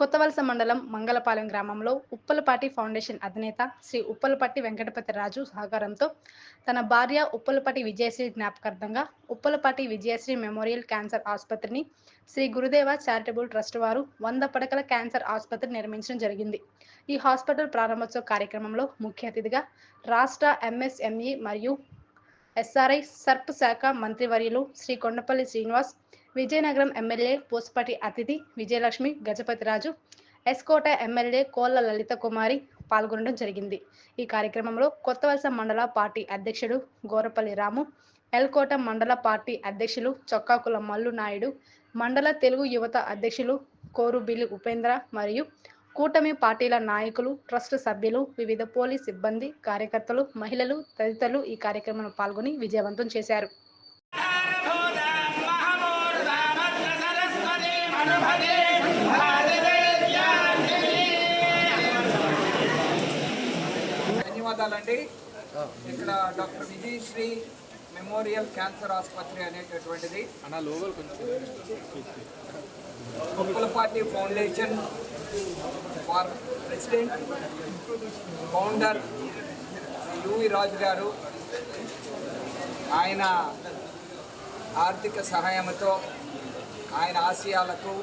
కొత్తవలస మండలం మంగళపాలెం గ్రామంలో ఉప్పలపాటి ఫౌండేషన్ అధినేత శ్రీ ఉప్పలపట్టి వెంకటపతి రాజు సహకారంతో తన భార్య ఉప్పలపాటి విజయశ్రీ జ్ఞాపకార్థంగా ఉప్పలపాటి విజయశ్రీ మెమోరియల్ క్యాన్సర్ ఆసుపత్రిని శ్రీ గురుదేవ చారిటబుల్ ట్రస్ట్ వారు వంద పడకల క్యాన్సర్ ఆసుపత్రి నిర్మించడం జరిగింది. ఈ హాస్పిటల్ ప్రారంభోత్సవ కార్యక్రమంలో ముఖ్య అతిథిగా రాష్ట్ర ఎంఎస్ఎంఈ మరియు ఎస్ఆర్ఐ సర్ప్ శాఖ మంత్రివర్యులు శ్రీ కొండపల్లి శ్రీనివాస్ విజయనగరం ఎమ్మెల్యే పోసుపటి అతిథి విజయలక్ష్మి గజపతిరాజు ఎస్కోట ఎమ్మెల్యే కోళ్ళ లలిత కుమారి పాల్గొనడం జరిగింది. ఈ కార్యక్రమంలో కొత్తవలస మండల పార్టీ అధ్యక్షుడు గోరపల్లి రాము ఎల్కోట మండల పార్టీ అధ్యక్షులు చొక్కాకుల మల్లు నాయుడు మండల తెలుగు యువత అధ్యక్షులు కోరుబిల్లి ఉపేంద్ర మరియు కూటమి పార్టీల నాయకులు ట్రస్ట్ సభ్యులు వివిధ పోలీస్ సిబ్బంది కార్యకర్తలు మహిళలు తదితరులు ఈ కార్యక్రమంలో పాల్గొని విజయవంతం చేశారు. ధన్యవాదాలండి. ఇక్కడ డాక్టర్ విజయశ్రీ మెమోరియల్ క్యాన్సర్ ఆసుపత్రి అనేటటువంటిది. Uppalapati foundation for president founder U V Raju garu ఆయన ఆర్థిక సహాయంతో ఆయన ఆశయాలకు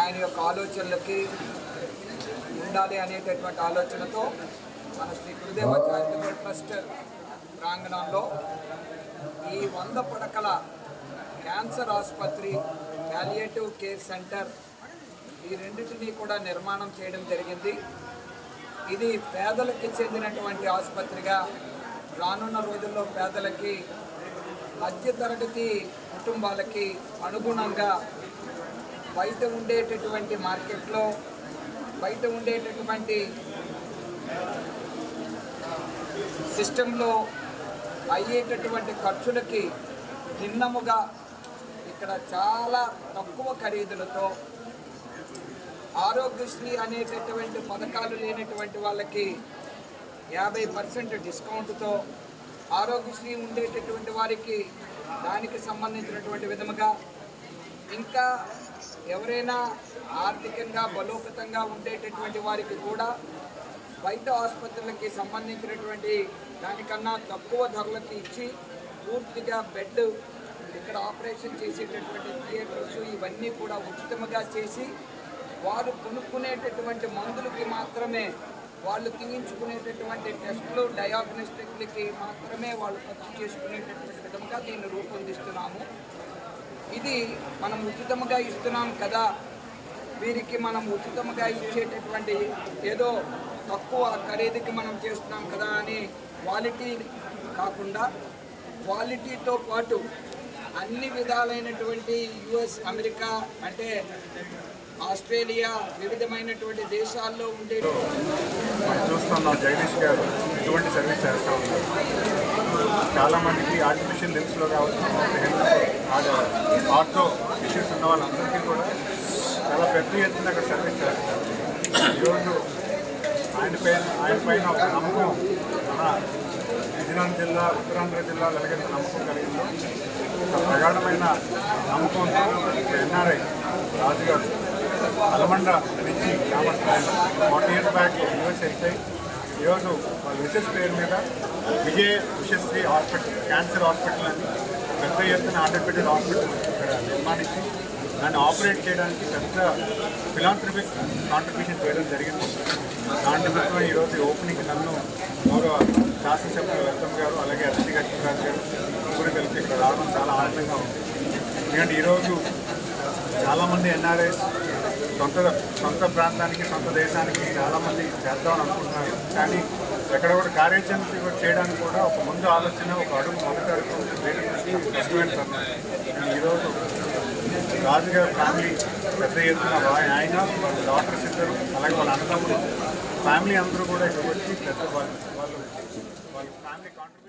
ఆయన యొక్క ఆలోచనలకి ఉండాలి అనేటటువంటి ఆలోచనతో మన శ్రీ గురుదేవ చారిటబుల్ ట్రస్ట్ ప్రాంగణంలో ఈ వంద పడకల క్యాన్సర్ ఆసుపత్రి పాలియేటివ్ కేర్ సెంటర్ ఈ రెండింటినీ కూడా నిర్మాణం చేయడం జరిగింది. ఇది పేదలకి చెందినటువంటి ఆసుపత్రిగా రానున్న రోజుల్లో పేదలకి మధ్యతరగతి కుటుంబాలకి అనుగుణంగా బయట ఉండేటటువంటి మార్కెట్లో బయట ఉండేటటువంటి సిస్టంలో అయ్యేటటువంటి ఖర్చులకి భిన్నముగా ఇక్కడ చాలా తక్కువ ఖరీదులతో ఆరోగ్యశ్రీ అనేటటువంటి పథకాలు లేనటువంటి వాళ్ళకి యాభై పర్సెంట్ డిస్కౌంట్తో ఆరోగ్యశ్రీ ఉండేటటువంటి వారికి దానికి సంబంధించినటువంటి విధముగా ఇంకా ఎవరైనా ఆర్థికంగా బలోపేతంగా ఉండేటటువంటి వారికి కూడా బయట ఆసుపత్రులకి సంబంధించినటువంటి దానికన్నా తక్కువ ధరలకు ఇచ్చి పూర్తిగా బెడ్ ఇక్కడ ఆపరేషన్ చేసేటటువంటి థియేటర్స్ ఇవన్నీ కూడా ఉచితముగా చేసి వారు కొనుక్కునేటటువంటి మందులకి మాత్రమే వాళ్ళు తీయించుకునేటటువంటి టెస్టులు డయాగ్నోస్టిక్లకి మాత్రమే వాళ్ళు ఖర్చు చేసుకునేటటువంటి విధంగా దీన్ని రూపొందిస్తున్నాము. ఇది మనం ఉచితముగా ఇస్తున్నాం కదా. వీరికి మనం ఉచితంగా ఇచ్చేటటువంటి ఏదో తక్కువ ఖరీదుకి మనం చేస్తున్నాం కదా అని క్వాలిటీ కాకుండా క్వాలిటీతో పాటు అన్ని విధాలైనటువంటి యుఎస్ అమెరికా అంటే ఆస్ట్రేలియా వివిధమైనటువంటి దేశాల్లో ఉండే మనం చూస్తున్నాం జగదీష్ గారు ఎటువంటి సర్వీస్ చేస్తూ ఉన్నారు. చాలామందికి ఆర్టిఫిషియల్ లిమ్స్లో కావచ్చు ఆటో ఆర్థో ఇష్యూస్ ఉన్న వాళ్ళందరికీ కూడా చాలా పెద్ద ఎత్తున అక్కడ సర్వీస్ చేస్తారు ఈరోజు ఆయన పైన ఆయన పైన ఒక నమ్మకం మన విజయనగరం జిల్లా ఉత్తరాంధ్ర జిల్లా వెలగని నమ్మకం కలిగిందో. ఒక ప్రగాఢమైన నమ్మకంతో ఎన్ఆర్ఐ రాజుగారు అలమండ నుంచి గ్రామస్థాయిలో ఫార్టీ ఇయర్స్ బ్యాక్ యూఎస్ వెళ్తాయి ఈరోజు వాళ్ళ విశేష పేరు మీద విజయ విశశ్రీ హాస్పిటల్ క్యాన్సర్ హాస్పిటల్ అని పెద్ద ఎత్తున ఆటోపేటెడ్ హాస్పిటల్ ఇక్కడ నిర్మాణించి దాన్ని ఆపరేట్ చేయడానికి పెద్ద ఫిలాంథ్రఫిక్ కాంట్రిబ్యూషన్ చేయడం జరిగింది. దాంట్లో ఈరోజు ఓపెనింగ్ నన్ను గౌరవ శాసనసభ్యులు వెల్కమ్ గారు అలాగే అతిథి గజరాజు గారు ముగ్గురు కలిసి ఇక్కడ రావడం చాలా ఆనందంగా ఉంది ఎందుకంటే ఈరోజు చాలామంది ఎన్ఆర్ఐస్ సొంత సొంత ప్రాంతానికి సొంత దేశానికి చాలామంది చేద్దామని అనుకుంటున్నారు కానీ ఎక్కడ కూడా కార్యాచరణ చేయడానికి కూడా ఒక ముందు ఆలోచన ఒక అడుగు మొదటి అడుగు వేయడం కష్టమైన తరుణం. ఈరోజు రాజుగారి ఫ్యామిలీ పెద్ద ఎత్తున ఆయన డాక్టర్స్ ఇద్దరు అలాగే వాళ్ళ అన్నదమ్ములు ఫ్యామిలీ అందరూ కూడా ఇక్కడ వచ్చి పెద్ద వాళ్ళు వాళ్ళు వాళ్ళ ఫ్యామిలీ కాంట్రిబ్యూషన్